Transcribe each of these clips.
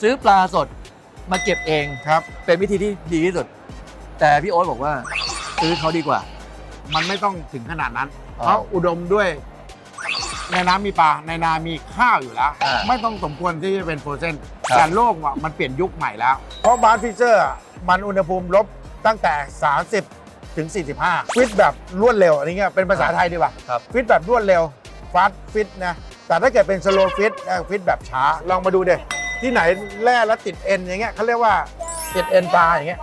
ซื้อปลาสดมาเก็บเองครับ เป็นวิธีที่ดีที่สุด แต่พี่โอ๊ตบอกว่า ซื้อเขาดีกว่า มันไม่ต้องถึงขนาดนั้น อ๋อเพราะอุดมด้วย ในน้ำมีปลาในนามีข้าวอยู่แล้ว อ่าไม่ต้องสมควรที่จะเป็นโฟรเซนครับ แต่โลกอะมันเปลี่ยนยุคใหม่แล้ว เพราะบาร์ฟิเชอร์อะมันอุณหภูมิลบตั้งแต่ 30 ถึง 45 ฟิตแบบรวดเร็วอันนี้เงี้ยเป็นภาษาไทยดีกว่า ครับ ฟิตแบบรวดเร็วฟาสฟิตนะ แต่ถ้าเกิดเป็นสโลฟิตฟิตแบบช้า ลองมาดูเด็ ที่ไหนแร่แล้วติดเอ็นอย่างเงี้ยเขาเรียกว่าติดเอ็นปลาอย่างเงี้ย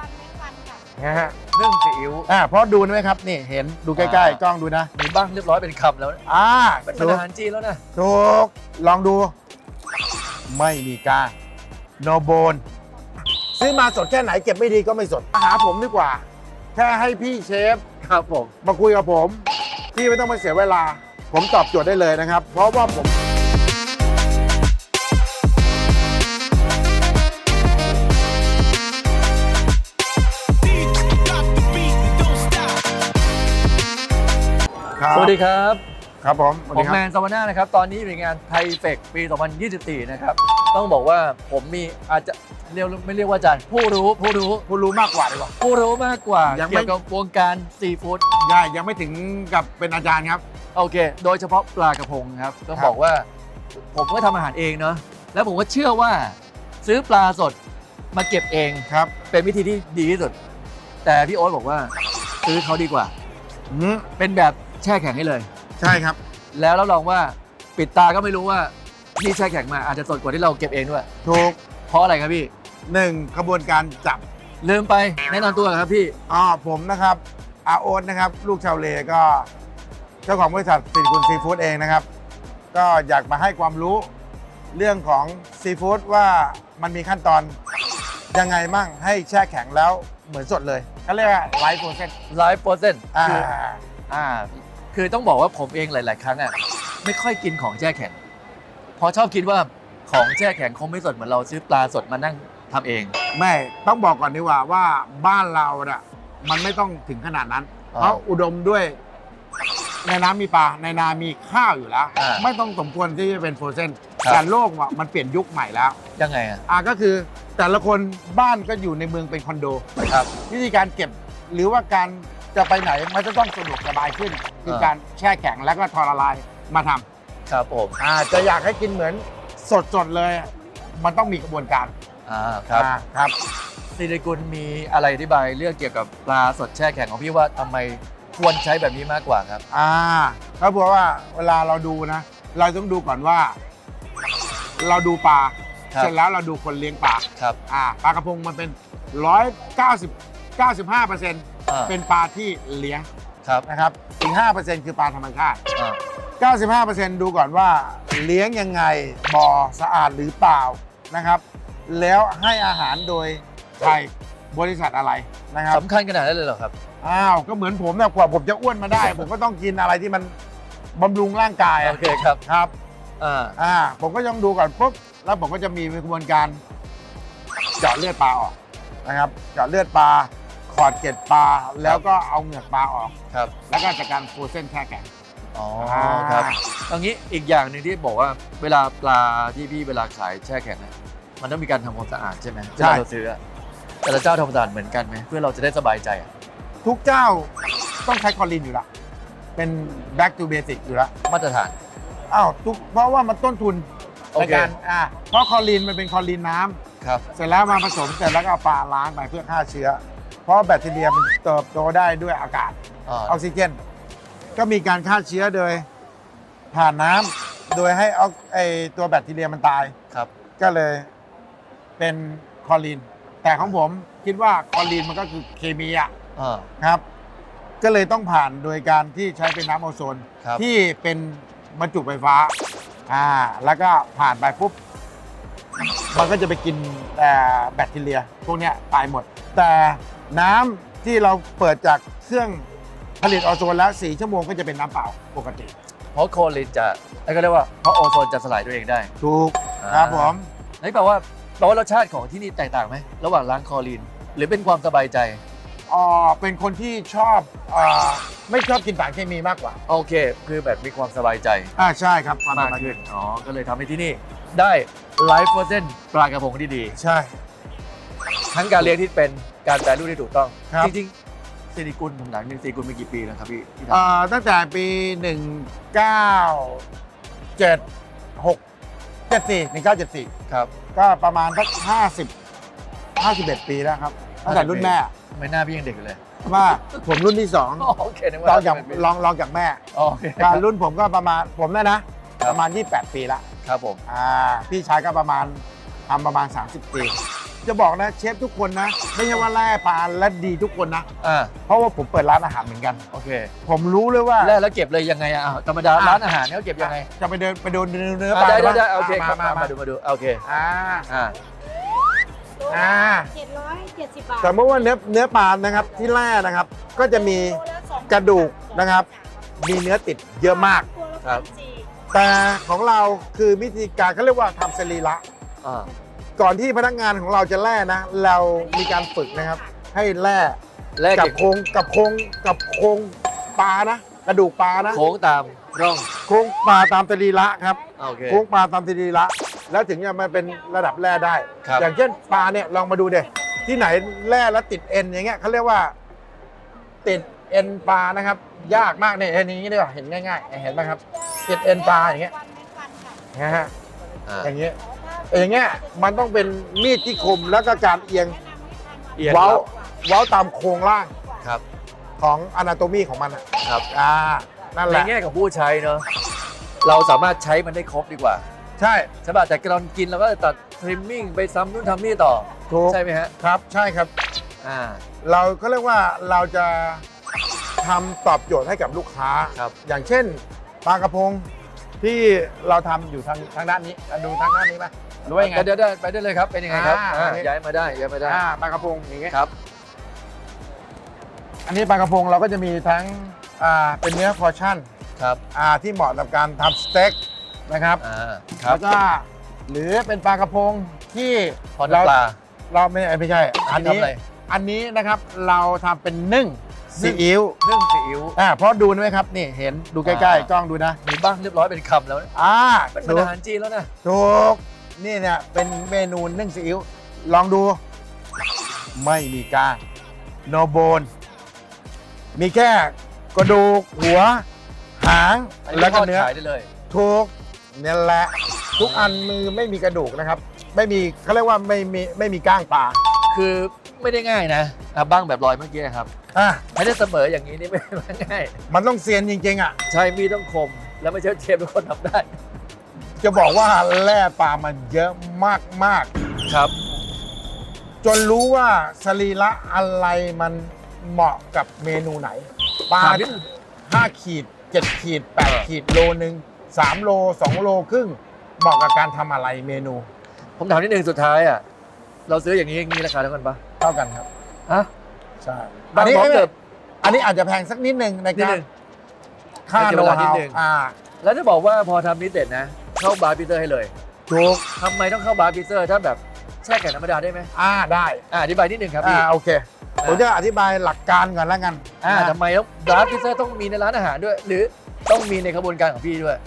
นะฮะนึ่งซีอิ๊วอ่าเพราะดูไหมครับนี่เห็นดูใกล้อ่าๆกล้องดูนะมีบ้างเรียบร้อยเป็นคำแล้วอ่าเป็นถูกอาหารจีนแล้วนะถูกลองดู ไม่มีกล้างโนโบนซื้อมาสดแค่ไหนเก็บไม่ดีก็ไม่สดมาหาผมดีกว่า แค่ให้พี่เชฟครับผมมาคุยกับผม พี่ไม่ต้องมาเสียเวลา ผมตอบโจทย์ได้เลยนะครับ เพราะว่าผม สวัสดีครับครับผมสวัสผดีมครัแมบนซาวน่านะครับ ตอนนี้อยู่ในงานไทเฟกปี 2024 นะครับ ต้องบอกว่าผมมีอาจจะเรียกไม่เรียกว่าอาจารย์ ผู้รู้ผู้รู้ผู้รู้มากกว่าดีกว่า ผู้รู้มากกว่ายังไม่เกี่ยวกับวงการซีฟู้ดได้ยังไม่ถึงกับเป็นอาจารย์ครับ โอเค โดยเฉพาะปลากระพงครับต้องครับบอกว่า ผมก็ทำอาหารเองเนาะแล้วผมก็เชื่อว่า ซื้อปลาสดมาเก็บเองครับ เป็นวิธีที่ดีที่สุด แต่พี่โอ๊ตบอกว่าซื้อเขาดีกว่าอืมเป็นแบบ แช่แข็งให้เลย ใช่ครับ แล้วรับรองว่าปิดตาก็ไม่รู้ว่าที่แช่แข็งมาอาจจะสดกว่าที่เราเก็บเองด้วย ถูกเพราะอะไรครับพี่ หนึ่งขบวนการจับลืมไปแนะนำตัวครับพี่ อ๋อผมนะครับอาโอ๊ตนะครับ ลูกชาวเลก็เจ้าของบริษัทสิริคุณซีฟู้ดเองนะครับ ก็อยากมาให้ความรู้เรื่องของซีฟู้ดว่ามันมีขั้นตอนยังไงมั่งให้แช่แข็งแล้วเหมือนสดเลยเขาเรียกว่าไลฟ์โปรเซสไลฟ์โปรเซนอ่าคืออ่า คือต้องบอกว่าผมเองหลาย ๆ ครั้งอะไม่ค่อยกินของแช่แข็งเพราะชอบคิดว่าของแช่แข็งคงไม่สดเหมือนเราซื้อปลาสดมานั่งทำเอง ไม่ต้องบอกก่อนดีกว่าว่าบ้านเราน่ะมันไม่ต้องถึงขนาดนั้น อ่าเพราะอุดมด้วย ในน้ำมีปลาในนามีข้าวอยู่แล้ว อ่าไม่ต้องสมควรที่จะเป็นโฟรเซนครับ แต่โลกอะมันเปลี่ยนยุคใหม่แล้ว ยังไงอะ อ่าก็คือแต่ละคนบ้านก็อยู่ในเมืองเป็นคอนโด ครับ วิธีการเก็บหรือว่าการ จะไปไหนมันจะต้องสะดวกสบายขึ้น คือเออการแช่แข็งแล้วก็ทอละลายมาทำครับผมอ่าจะอยากให้กินเหมือนสดๆเลย มันต้องมีกระบวนการอ่าครับอ่าครับสิริกุลมีอะไรอธิบายเรื่องเกี่ยวกับปลาสดแช่แข็งของพี่ว่าทำไมควรใช้แบบนี้มากกว่าครับ อ่าก็เพราะว่าเวลาเราดูนะ เราต้องดูก่อนว่า เราดูปลาครับ เสร็จแล้วเราดูคนเลี้ยงปลาครับ อ่าปลากระพงมันเป็นร้อยเก้าสิบเก้าสิบห้าเปอร์เซ็นต์ อ่า เป็นปลาที่เลี้ยงครับนะครับอีกห้าเปอร์เซ็นต์คือปลาธรรมชาติ อ่า95%ดูก่อนว่าเลี้ยงยังไงบ่อสะอาดหรือเปล่านะครับ แล้วให้อาหารโดยใครบริษัทอะไรนะครับสำคัญขนาดนั้นเลยเหรอครับ อ้าวก็เหมือนผมนะกว่าผมจะอ้วนมาได้ ผมก็ต้องกินอะไรที่มันบำรุงร่างกายอะโอเคครับ ครับอ่า อ่าผมก็ต้องดูก่อนปุ๊บแล้วผมก็จะมีกระบวนการเจาะเลือดปลาออกนะครับ เจาะเลือดปลา ขอดเกล็ดปลาแล้วก็เอาเหงือกปลาออก ครับแล้วก็จากการโฟรเซนแช่แข็ง อ๋ออ่า ครับตรงนี้อีกอย่างหนึ่งที่บอกว่าเวลาปลาที่พี่เวลาขายแช่แข็งอะมันต้องมีการทำความสะอาดใช่ไหมเวลาเราซื้ออะแต่ละเจ้าทำความสะอาดเหมือนกันไหมเพื่อเราจะได้สบายใจอะทุกเจ้าต้องใช้คอลินอยู่ละเป็น back to basic อยู่ละมาตรฐาน อ้าวทุกเพราะว่ามันต้นทุนโอในเค การอ่าเพราะคอลินมันเป็นคอลินน้ำครับ เสร็จแล้วมาผสมเสร็จแล้วก็เอาปลาล้างไปเพื่อฆ่าเชื้อ เพราะแบคทีเรียมันเติบโตได้ด้วยอากาศอ่าออกซิเจน ก็มีการฆ่าเชื้อโดยผ่านน้ำโดยให้ออกไอตัวแบคทีเรียมันตาย ครับก็เลยเป็นคอลินแต่ของผมคิดว่าคอลินมันก็คือเคมีอะอ่า ครับ ก็เลยต้องผ่านโดยการที่ใช้เป็นน้ำโอโซน ครับ ที่เป็นบรรจุไฟฟ้าอ่าแล้วก็ผ่านไปปุ๊บ มันก็จะไปกินแต่แบคทีเรีย พวกเนี้ยตายหมด แต่น้ำที่เราเปิดจากเครื่องผลิตโอโซนแล้ว4ชั่วโมงก็จะเป็นน้ำเปล่าปกติ เพราะโคลินจะไอ้ก็เรียกว่าเพราะโอโซนจะสลายตัวเองได้ถูกครับผมนี่แปลว่าแปลว่ารสชาติของที่นี่แตกต่างไหมระหว่างล้างคลอรีนหรือเป็นความสบายใจอ่าเป็นคนที่ชอบอาไม่ชอบกินสารเคมีมากกว่า โอเค คือแบบมีความสบายใจอ่าใช่ครับความมากสบายขึ้นอ๋อก็เลยทำให้ที่นี่ ได้ไลฟ์เปอร์เซ็นต์ปลากระพงที่ดี ใช่ ทั้งการเลี้ยงที่เป็นการแปรรูปที่ถูกต้อง ครับ จริงๆสิริกุลผมถามจริงสิริกุลมีกี่ปีแล้วครับพี่ที่ทเอ่อตั้งแต่ปี 1976 74 1974ำครับ ก็ประมาณสัก50 51 ปีแล้วครับตั้งแต่รุ่นแม่ทำไมหน้าพี่ยังเด็กอยู่เลยว่าผมรุ่นที่สองโอเคนึกลว่าองจาก51ปีลองลองจากแม่โอเคคการัรบรุ่นผมก็ประมาณผมเนี่ยนะครับประมาณ 28 ปีละ ครับผม อ่าพี่ชายก็ประมาณทำประมาณ 30 ปี จะบอกนะเชฟทุกคนนะ ไม่ใช่ว่าแร่ปลาและดีทุกคนนะ อ่า เพราะว่าผมเปิดร้านอาหารเหมือนกัน โอเค ผมรู้เลยว่า แล้วแล้วเก็บเลยยังไงอะอ้าวธรรมดาอะ ร้านอาหารเนี่ยเขาเก็บยังไงจะไปเดินไปดูเนื้อเนื้ออะปลาได้ได้ปะได้โอเคครับมามามามาดูมาดูโอเคอ่า อ่า อ่า เจ็ดร้อยเจ็ดสิบบาทสมมติว่าเนื้อเนื้อปลานะครับที่แร่นะครับ ก็จะมี กระดูกนะครับ มีเนื้อติดเยอะมากครับ แต่ของเราคือวิธีการเขาเรียกว่าทำสรีระอ่าก่อนที่พนักงานของเราจะแล่นะ เรามีการฝึกนะครับ ให้แล่แลกกับเก็บโครงกับโครงกับโครงปลานะกระดูกปลานะโค้งตามร่องโครงปลาตามสรีระครับโอเค โครงปลาตามสรีระแล้วถึงจะมาเป็นระดับแร่ได้ ครับ อย่างเช่นปลาเนี่ยลองมาดูเด็ที่ไหนแร่แล้วติดเอ็นอย่างเงี้ยเขาเรียกว่า ติดเอ็นปลานะครับ ยากมากเนี่ยเอ็นอย่างนี้ดีกว่าเห็นง่ายๆ เห็นไหมครับ ติดเอ็นปลาอย่างเงี้ยนะฮะอ่าอย่างเงี้ยอย่างเงี้ยมันต้องเป็นมีดที่คมแล้วก็การเอียงเอียงเว้าครับเว้าตามโครงร่างครับของอนาโตมีของมันอะครับ อ่านั่นแหในละ แง่ของผู้ใช้เนอะเราสามารถใช้มันได้ครบดีกว่าใช่ใช่ป่ะแต่ตอนกินเราก็ตัดทริมมิ่งไปซ้ำนู่นทำนี่ต่อ ถูกใช่ไหมฮะครับใช่ครับ อ่าเราก็เรียกว่าเราจะทำตอบโจทย์ให้กับลูกค้า ครับ อย่างเช่น ปลากระพงที่เราทำอยู่ทางทางด้านนี้อะดูทางด้านนี้ไหมหรือว่ายังไง เดี๋ยวเดี๋ยวไปได้เลยครับ เป็นยังไงครับอ่าอ่าโอเค ย้ายมาได้ย้ายมาได้อ่าปลากระพงอย่างเงี้ยครับ อันนี้ปลากระพงเราก็จะมีทั้งอ่าเป็นเนื้อพอร์ชั่นครับอ่าที่เหมาะกับการทำสเต็กนะครับอ่าครัแล้บวก็หรือเป็นปลากระพงที่พอน้ำปลาเราไม่ไม่ใช่อันนี้ ทำอะไรอันนี้นะครับเราทำเป็นนึ่ง ซีอิ๊วนึ่งซีอิ๊วอ่าเพราะดูไหมครับนี่เห็นดูใกล้อ่าๆกล้องดูนะมีบ้างเรียบร้อยเป็นคำแล้วอ่าเป็นเหมืถูอนกอาหารจีนแล้วนะถูกนี่เนี่ยเป็นเมนูนึ่งซีอิ๊วลองดู ไม่มีกล้างโนโบนมีแค่กระดูกหัว หางอันนี้แล้วก็ทอดเนื้อขายได้เลยถูกนี่แหละทุกอันมือไม่มีกระดูกนะครับ ไม่มีเขาเรียกว่าไม่มีไม่มีก้างปลาคือไม่ได้ง่ายนะอะบ้างแบบลอยเมื่อกี้ครับ อะให้ได้เสมออย่างนี้นี่ไม่ไม่ง่าย มันต้องเซียนจริงๆอะ ใช้มีดต้องคม แล้วไม่ใช่เชฟทุกคนทำได้ จะบอกว่าแร่ปลามันเยอะมากครับ ๆ จนรู้ว่าสรีระอะไรมันเหมาะกับเมนูไหน ปลาถามนิดห้าขีดเจ็ดขีดแปดขีดโลหนึ่งสามโลสองโลครึ่งเหมาะกับการทำอะไรเมนูผมถามนิดนึงสุดท้ายอะ เราซื้ออย่างนี้อย่างนี้ราคาเท่ากันปะเท่ากันครับ ฮะ ใช่บางพร้อมไม่เกิบอันนี้อาจจะแพงสักนิดนึงในนิดการนึง ค่าให้เสียโลเวลานิหะดนึง อ่าแล้วจะบอกว่าพอทำนี้เสร็จนะ เข้าบาร์พิเซอร์ให้เลยถูกทำไมต้องเข้าบาร์พิเซอร์ถ้าแบบแช่แข็งธรรมดาได้ไหมอ่าได้อ่าอธิบายนิดนึงครับอ่าพี่โอเค ผมจะอธิบายหลักการก่อนแล้วกันอ่านะทำไมต้องบาร์พิเซอร์ต้องมีในร้านอาหารด้วย หรือต้องมีในกระบวนการของพี่ด้วย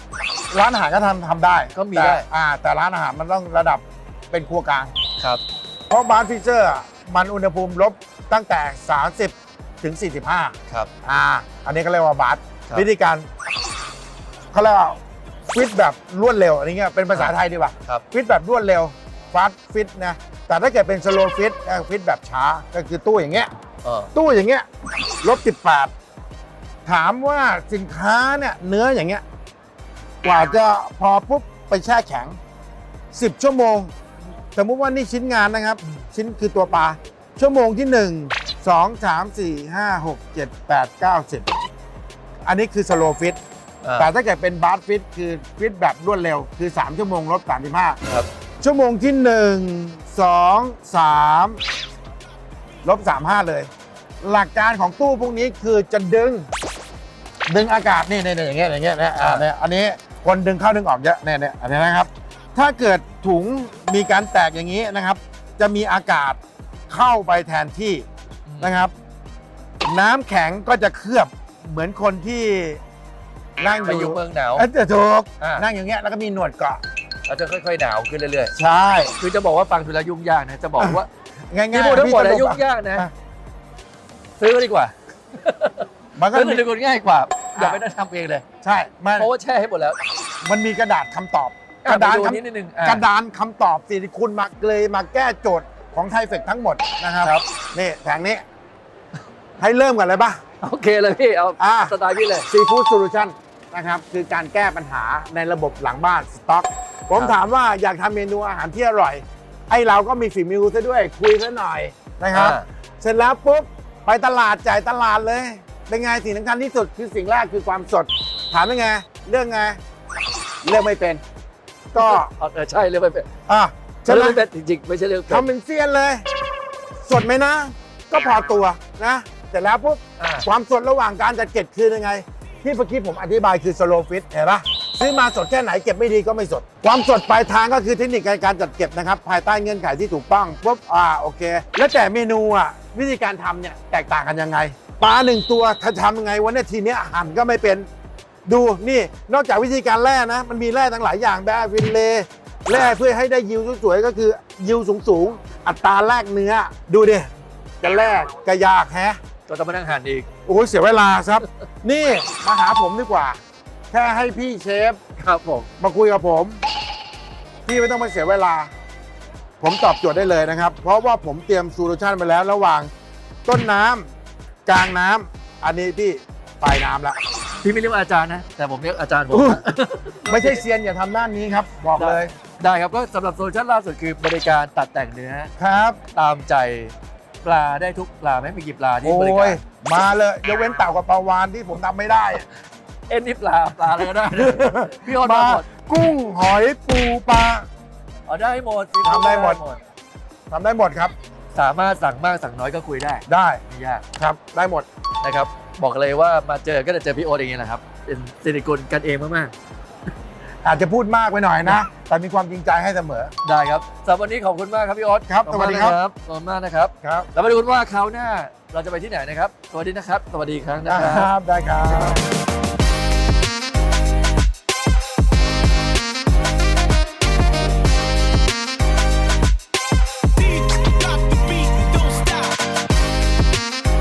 ร้านอาหารก็ทำทำได้ก็มีแต่ได้อ่า แต่ร้านอาหารมันต้องระดับเป็นครัวกลาง ครับ เพราะบาร์ฟิเซอร์อะ มันอุณหภูมิลบตั้งแต่ 30 ถึง 45 ครับ อ่า อันนี้ก็เรียกว่าบาร์ครับ วิธีการเขาเรียกว่าฟิตแบบรวดเร็วอะไรเงี้ยเป็นภาษาไทยดีกว่าครับ ฟิตแบบรวดเร็วฟาสฟิตนะ แต่ถ้าเกิดเป็นสโลฟิตฟิตแบบช้าก็คือตู้อย่างเงี้ย เออ ตู้อย่างเงี้ยลบ18ถามว่าสินค้าเนี่ยเนื้ออย่างเงี้ยกว่าจะพอปุ๊บไปแช่แข็ง 10 ชั่วโมง สมมุติว่านี่ชิ้นงานนะครับ ชิ้นคือตัวปลา ชั่วโมงที่ 1 2 3 4 5 6 7 8 9 10 อันนี้คือสโลฟิตอ่า แต่ถ้าเกิดเป็นบาร์ฟิตคือฟิตแบบรวดเร็วคือ 3 ชั่วโมงลบ35 ครับ ชั่วโมงที่ 1 2 3 ลบ 35 เลย หลักการของตู้พวกนี้คือจะดึง ดึงอากาศนี่นี่นี่อย่างเงี้ยอย่างเงี้ยนะอ่าเนี่ยอันนี้คนดึงเข้าดึงออกเยอะเนี่ยเนี่ยอันนี้นะครับ ถ้าเกิดถุงมีการแตกอย่างนี้นะครับ จะมีอากาศเข้าไปแทนที่นะครับ น้ำแข็งก็จะเคลือบเหมือนคนที่นั่งไปออยู่ยู่เมืองหนาว เออจะถูกอ่านั่ นั่งอย่างเงี้ยแล้วก็มีหนวดเกาะเราจะค่อยๆหนาวขึ้นเรื่อยใช่ ๆ คือจะบอกว่าฟังดูแล้วยุ่งยากนะ จะบอกว่าง่ายๆที่พูดทั้งหมดพี่อะสรุปยุ่งอะยากนะ อะซื้อดีกว่ามันก็ซื้อมีสิลิโคนง่ายกว่า อย่าอะ ไปนั่งทำเองเลย ใช่มันเพราะว่าแช่ให้หมดแล้ว มันมีกระดาษคำตอบอะ กระดานไปดูคำนิดนึงอะกระดานคำตอบสิริคุณมาเลยมาแก้โจทย์ของไทเฟกทั้งหมดนะครับครับนี่แผงนี้ ให้เริ่มกันเลยปะโอเคเลยพี่ เอาอะสไตล์พี่เลยซีฟู้ดโซลูชันนะครับคือการแก้ปัญหาในระบบหลังบ้านสต็อก ผมครับถามว่าอยากทำเมนูอาหารที่อร่อย ไอ้เราก็มีฝีมือซะด้วยคุยซะหน่อยนะครับอ่าเสร็จแล้วปุ๊บไปตลาดจ่ายตลาดเลยเป็นไงสิ่งสำคัญที่สุดคือสิ่งแรกคือความสด ถามเป็นไง เรื่องไง เรื่องไม่เป็น ก็ เออใช่เรื่องไม่เป็นอะใช่เรื่ไหมองไม่เป็นจริงๆไม่ใช่เรื่องเป็นทำเป็นเซียนเลย สดไหมนะ ก็พอตัวนะ เสร็จแล้วปุ๊บอ่าความสดระหว่างการจัดเก็บคือยังไง ที่เมื่อกี้ผมอธิบายคือสโลฟิตเห็นปะซื้อมาสดแค่ไหนเก็บไม่ดีก็ไม่สด ความสดปลายทางก็คือเทคนิคในการจัดเก็บนะครับ ภายใต้เงื่อนไขที่ถูกต้องปุ๊บอ่าโอเค แล้วแต่เมนูอะวิธีการทำเนี่ยแตกต่างกันยังไงปลาหนึ่งตัวถ้าทำยังไงวันนี้ทีเนี้ยหั่นก็ไม่เป็น ดูนี่นอกจากวิธีการแล่นะ มันมีแร่ทั้งหลายอย่างแบบวินเลแร่เพื่อให้ได้ยิวสวยๆก็คือยิวสูงๆ อัตราแลกเนื้อ ดูดิจะแลกกระยากแฮะก็ต้องมานั่งหั่นอีก โอ้ยเสียเวลาครับ นี่มาหาผมดีกว่า แค่ให้พี่เชฟ ครับผม มาคุยกับผม พี่ไม่ต้องมาเสียเวลา ผมตอบโจทย์ได้เลยนะครับ เพราะว่าผมเตรียมโซลูชันไปแล้วระหว่างต้นน้ำกลางน้ำอันนี้พี่ปลายน้ำละ พี่ไม่เรียกว่าอาจารย์นะ แต่ผมเรียกอาจารย์ผมอู้ไม่ใช่เซียนอย่าทำด้านนี้ครับ บอกเลยได้ครับก็สำหรับโซลูชั่นล่าสุดคือบริการตัดแต่งเนื้อครับ ตามใจปลาได้ทุกปลาไม่มีกี่ปลาที่โอ้บริกายรมาเลยยกเว้นเต่ากับปลาวานที่ผมทำไม่ได้เอ็นนี่ปลาปลาอะไรก็ได้นะพี่ออนมามาหมดกุ้งหอยปูปลา อ๋อได้หมดทำได้หมด ทำได้หมดครับ สามารถสั่งมากสั่งน้อยก็คุยได้ได้ไม่ยากครับ ได้หมด นะครับ บอกเลยว่ามาเจอก็จะเจอพี่โอ๊ตอย่างนี้แหละครับ เป็นสิริกุลกันเองมากอาจจะพูดมากไปหน่อยนะ แต่มีความจริงใจให้เสมอ ๆ ได้ครับสำหรับวันนี้ขอบคุณมากครับพี่โอ๊ตครับขอบณสวัสดีครับนะขอบคุณมากนะครับครับแล้วมาดูกันว่าคราวหน้าเราจะไปที่ไหนนะครับ สวัสดีนะครับ สวัสดีอีกครั้งนะคครัรับบได้ครับ